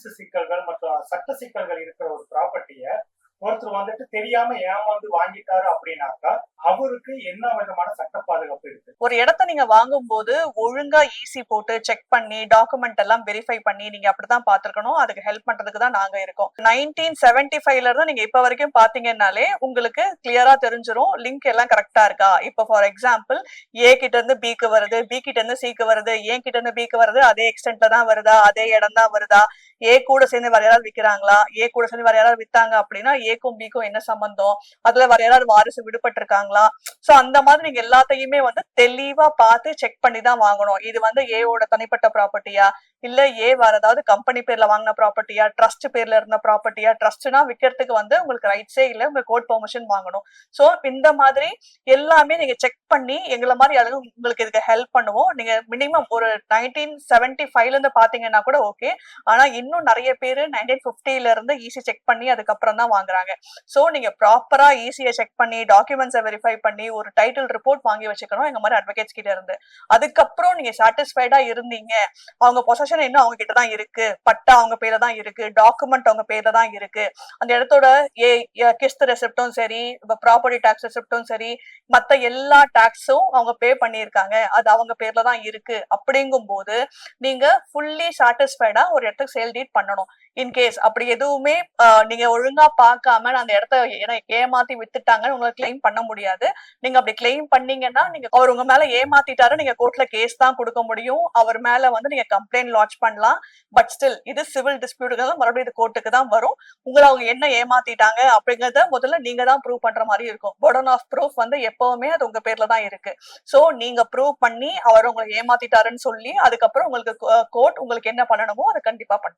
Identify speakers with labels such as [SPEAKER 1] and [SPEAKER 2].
[SPEAKER 1] Finance சிக்கல்கள் மற்றும் சட்ட சிக்கல்கள் இருக்கிற ஒரு ப்ராப்பர்ட்டியை ஒருத்தர் வந்துட்டு தெரியாம ஏமாந்து வாங்கிட்டாரு அப்படின்னாக்கா அவருக்கு என்ன விதமான சட்ட பாதுகாப்பு இருக்கு?
[SPEAKER 2] ஒரு இடத்த நீங்க வாங்கும் போது ஒழுங்கா ஈசி போட்டு செக் பண்ணி டாக்குமெண்ட் எல்லாம் வெரிஃபை பண்ணி நீங்க அப்படிதான் பாத்துருக்கணும் அதுக்கு ஹெல்ப் பண்றதுக்கு தான் நாங்க இருக்கோம். நைன்டீன் செவன்டி ஃபைவ்ல இருந்து நீங்க இப்ப வரைக்கும் பாத்தீங்கன்னாலே உங்களுக்கு கிளியரா தெரிஞ்சிரும். லிங்க் எல்லாம் கரெக்டா இருக்கா? இப்ப ஃபார் எக்ஸாம்பிள் ஏ கிட்ட இருந்து பிக்கு வருது பி கிட்ட இருந்து சிக்கு வருது ஏ கிட்ட இருந்து பிக்கு வருது அதே எக்ஸ்டென்ட்ல தான் வருதா? அதே இடம் தான் வருதா? ஏ கூட சேர்ந்து வேற யாராவது விக்கிறாங்களா? ஏ கூட சேர்ந்து வேற யாராவது வித்தாங்க அப்படின்னா ஏக்கும் பிக்கும் என்ன சம்பந்தம்? அதுல வேற யாராவது வாரிசு விடுபட்டு இருக்காங்களா சோ அந்த மாதிரி நீங்க எல்லாத்தையுமே வந்து தெளிவா பார்த்து செக் பண்ணி தான் வாங்கணும். இது வந்து ஏவோட தனிப்பட்ட ப்ராப்பர்ட்டியா இல்ல ஏ வேற ஏதாவது கம்பெனி பேர்ல வாங்கின ப்ராப்பர்ட்டியா ட்ரஸ்ட் பேர்ல இருந்த ப்ராப்பர்ட்டியா ட்ரஸ்ட்னா விற்கிறதுக்கு வந்து உங்களுக்கு ரைட்ஸே இல்ல உங்க கோர்ட் பெர்மிஷன் வாங்கணும். சோ இந்த மாதிரி எல்லாமே நீங்க செக் பண்ணி எங்களை மாதிரி ஆளுங்க உங்களுக்கு இதுக்கு ஹெல்ப் பண்ணுவோம் நீங்க மினிமம் ஒரு நைன்டீன் செவன்டி ஃபைவ்ல இருந்து பாத்தீங்கன்னா கூட ஓகே ஆனா இன்னும் நிறைய பேர் நைன்டீன் பிப்டில இருந்து ஈஸி செக் பண்ணி அதுக்கப்புறம் தான் வாங்குறாங்க. சோ நீங்க ப்ராப்பரா ஈஸியை செக் பண்ணி டாக்குமெண்ட்ஸை வெரிஃபை பண்ணி ஒரு டைட்டில் ரிப்போர்ட் வாங்கி வச்சுக்கணும் எங்க மாதிரி அட்வொகேட்ஸ் கிட்ட இருந்து. அதுக்கப்புறம் நீங்க சாட்டிஸ்ஃபைடா இருந்தீங்க அவங்க பொசஷன் இன்னும் அவங்க கிட்ட தான் இருக்கு. பட்டா அவங்க பேர்ல தான் இருக்கு. டாக்குமெண்ட் அவங்க பேர்ல தான் இருக்கு. அந்த இடத்தோட ஏ கிஸ்து ரெசிப்டும் சரி ப்ராப்பர்ட்டி டாக்ஸ் ரெசிப்டும் சரி மத்த எல்லா டாக்ஸும் அவங்க பே பண்ணியிருக்காங்க. அது அவங்க பேர்ல தான் இருக்கு. அப்படிங்கும் போது நீங்க ஃபுல்லி சாட்டிஸ்ஃபைடா ஒரு இடத்துக்கு சேல் டீட் பண்ணணும். இன்கேஸ் அப்படி எதுவுமே நீங்க ஒழுங்கா பார்க்காம அந்த இடத்த ஏமாத்தி வித்துட்டாங்கன்னு உங்களை கிளைம் பண்ண முடியாது. நீங்க அப்படி கிளைம் பண்ணீங்கன்னா நீங்க அவர் உங்க மேல ஏமாத்திட்டாரு நீங்க கோர்ட்ல கேஸ் தான் கொடுக்க முடியும். அவர் மேல வந்து நீங்க கம்ப்ளைண்ட் லாட்ச் பண்ணலாம். பட் ஸ்டில் இது சிவில் டிஸ்பியூட்டுக்கு மறுபடியும் இது கோர்ட்டுக்கு தான் வரும். உங்களை அவங்க என்ன ஏமாத்திட்டாங்க அப்படிங்கறத முதல்ல நீங்க தான் ப்ரூவ் பண்ற மாதிரி இருக்கும். பர்டன் ஆஃப் ப்ரூஃப் வந்து எப்பவுமே அது உங்க பேர்ல தான் இருக்கு. சோ நீங்க ப்ரூவ் பண்ணி அவர் உங்களை ஏமாத்திட்டாருன்னு சொல்லி அதுக்கப்புறம் உங்களுக்கு கோர்ட் உங்களுக்கு என்ன பண்ணணுமோ அதை கண்டிப்பா பண்ணும்